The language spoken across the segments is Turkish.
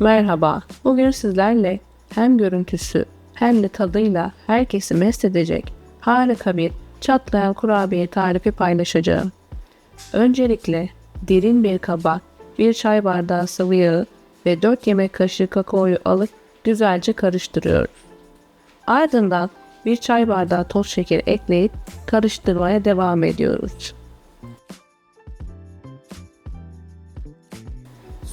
Merhaba, bugün sizlerle hem görüntüsü hem de tadıyla herkesi mest edecek harika bir çatlayan kurabiye tarifi paylaşacağım. Öncelikle derin bir kaba, bir çay bardağı sıvı yağı ve 4 yemek kaşığı kakaoyu alıp güzelce karıştırıyoruz. Ardından bir çay bardağı toz şeker ekleyip karıştırmaya devam ediyoruz.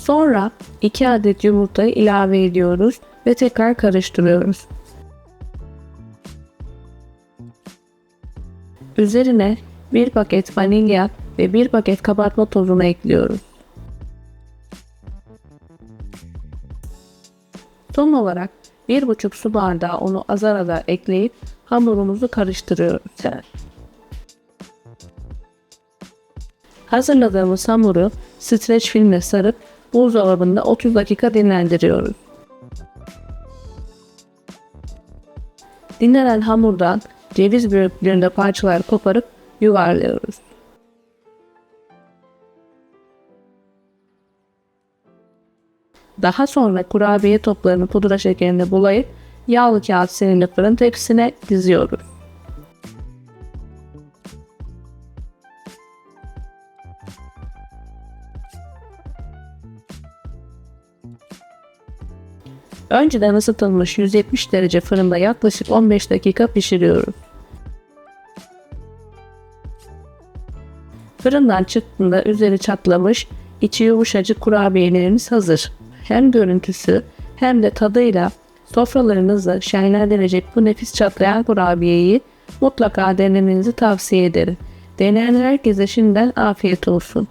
Sonra 2 adet yumurtayı ilave ediyoruz ve tekrar karıştırıyoruz. Üzerine 1 paket vanilya ve 1 paket kabartma tozunu ekliyoruz. Son olarak 1,5 su bardağı unu azar azar ekleyip hamurumuzu karıştırıyoruz. Hazırladığımız hamuru streç filmle sarıp buzdolabında 30 dakika dinlendiriyoruz. Dinlenen hamurdan ceviz büyüklüğünde parçalar koparıp yuvarlıyoruz. Daha sonra kurabiye toplarını pudra şekerine bulayıp yağlı kağıt seninle fırın tepsisine diziyoruz. Önceden ısıtılmış 170 derece fırında yaklaşık 15 dakika pişiriyoruz. Fırından çıktığında üzeri çatlamış, içi yumuşacık kurabiyelerimiz hazır. Hem görüntüsü hem de tadıyla sofralarınızı şenlendirecek bu nefis çatlayan kurabiyeyi mutlaka denemenizi tavsiye ederim. Deneyen herkese şimdiden afiyet olsun.